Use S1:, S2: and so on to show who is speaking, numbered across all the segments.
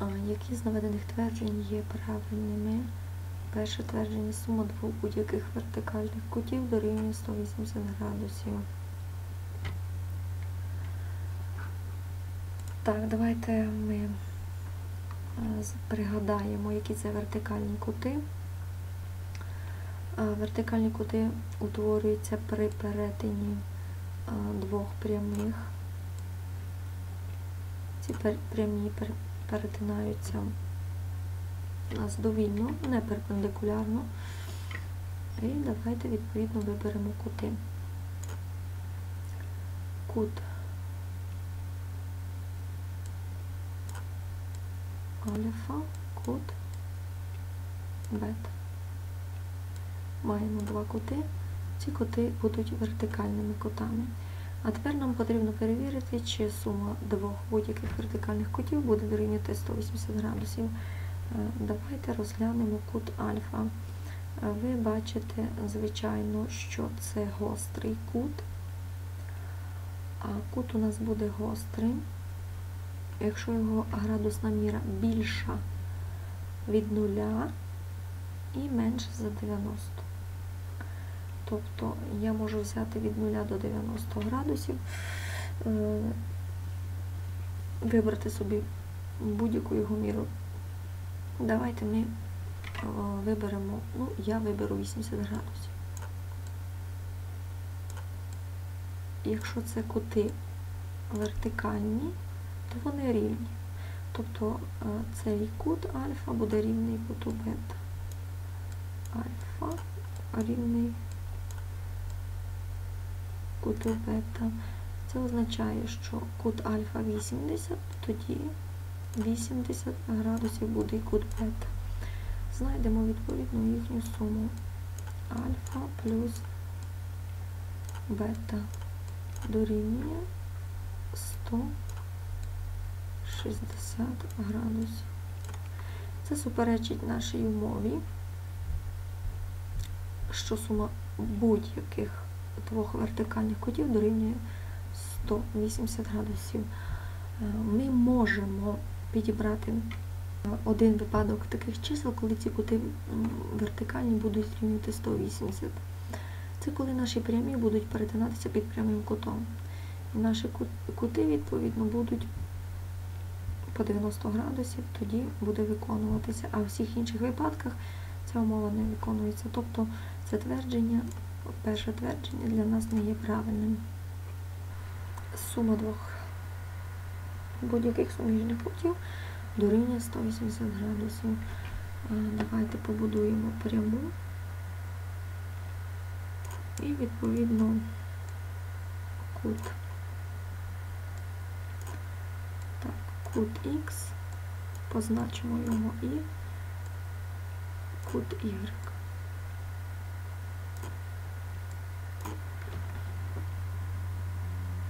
S1: Які з наведених тверджень є правильними? Перше твердження сума двох будь-яких вертикальних кутів дорівнює 180 градусів. Так, давайте ми е, пригадаємо, які це вертикальні кути. Е, Вертикальні кути утворюються при перетині е, двох прямих. Ці прямі перетинаються нас довільно, не перпендикулярно. І давайте відповідно виберемо кути. Кут альфа, кут бета. Маємо два кути. Ці кути будуть вертикальними кутами. А тепер нам потрібно перевірити, чи сума двох будь-яких вертикальних кутів буде дорівнювати 180 градусів. Е, Давайте розглянемо кут альфа. Е, Ви бачите, звичайно, що це гострий кут. А кут у нас буде гострий. Якщо його градусна міра більша від нуля і менше за 90. Тобто я можу взяти від 0 до 90 градусів, е, вибрати собі будь-яку його міру. Давайте ми е, виберемо, ну, я виберу 80 градусів. Якщо це кути вертикальні, то вони рівні. Тобто е, цей кут альфа буде рівний куту бета. Альфа рівний куту бета. Це означає, що кут альфа 80, тоді 80 градусів буде і кут бета. Знайдемо відповідну їхню суму. Альфа плюс бета дорівнює 160 градусів. Це суперечить нашій умові, що сума будь-яких двох вертикальних кутів дорівнює 180 градусів. Е, Ми можемо підібрати один випадок таких чисел, коли ці кути вертикальні будуть рівняти 180. Це коли наші прямі будуть перетинатися під прямим кутом. І наші кути, відповідно, будуть по 90 градусів, тоді буде виконуватися. А в всіх інших випадках ця умова не виконується. Тобто це твердження, перше твердження для нас не є правильним. Сума двох будь-яких суміжних кутів дорівнює 180 градусів. Е, Давайте побудуємо пряму. І відповідно кут. Так, кут Х, позначимо його і кут Y.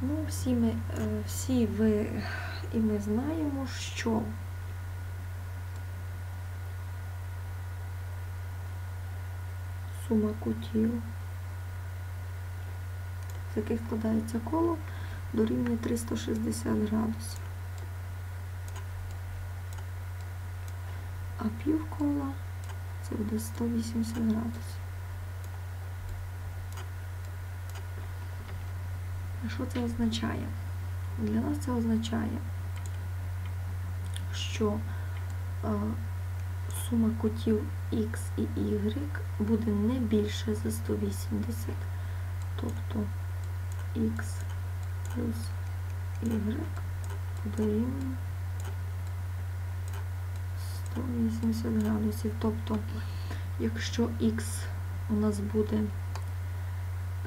S1: Ну, всі ми, е, всі ви і ми знаємо, що сума кутів, з яких складається коло, дорівнює 360 градусів. А півкола це буде 180 градусів. Що це означає? Для нас це означає, що е, сума кутів X і Y буде не більше за 180. Тобто X плюс Y дорівнює 180 градусів. Тобто, якщо X у нас буде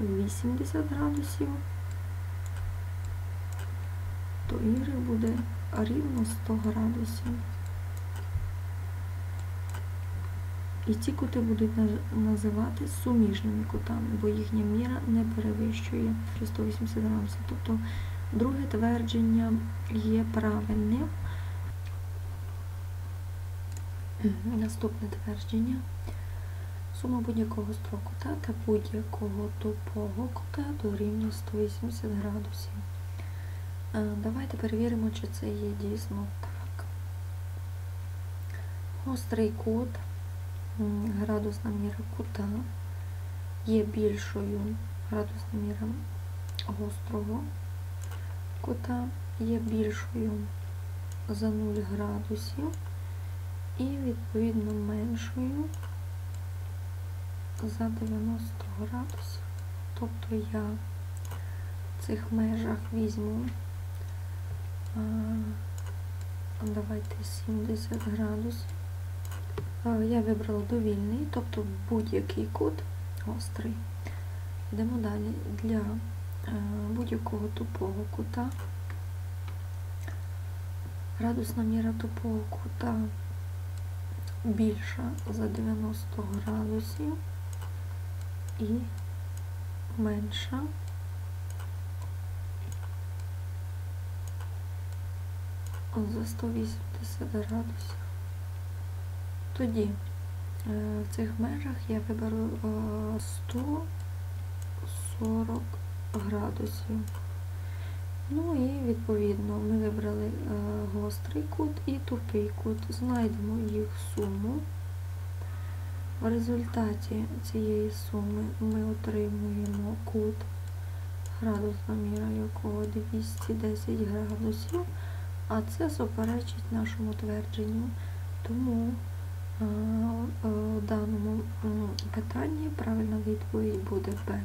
S1: 80 градусів, Y буде рівно 100 градусів. І ці кути будуть наз- називати суміжними кутами, бо їхня міра не перевищує 180 градусів. Тобто друге твердження є правильним. Наступне твердження. Сума будь-якого строку та будь-якого тупого кута дорівнює 180 градусів. Е, Давайте перевіримо, чи це є дійсно так. Гострий кут, градусна міра кута є більшою градусна міра гострого кута є більшою за 0 градусів і відповідно меншою за 90 градусів. Тобто я в цих межах візьму давайте 70 градусів. Я вибрала довільний, тобто будь-який кут гострий. Йдемо далі для е, будь-якого тупого кута. Градусна міра тупого кута більша за 90 градусів і менша за 180 градусів. Тоді е, в цих межах я виберу е, 140 градусів. Ну і відповідно ми вибрали е, гострий кут і тупий кут. Знайдемо їх суму. В результаті цієї суми ми отримуємо кут, градусна міра якого 210 градусів, а це суперечить нашому твердженню. Тому е, е, в даному питанні правильна відповідь буде Б.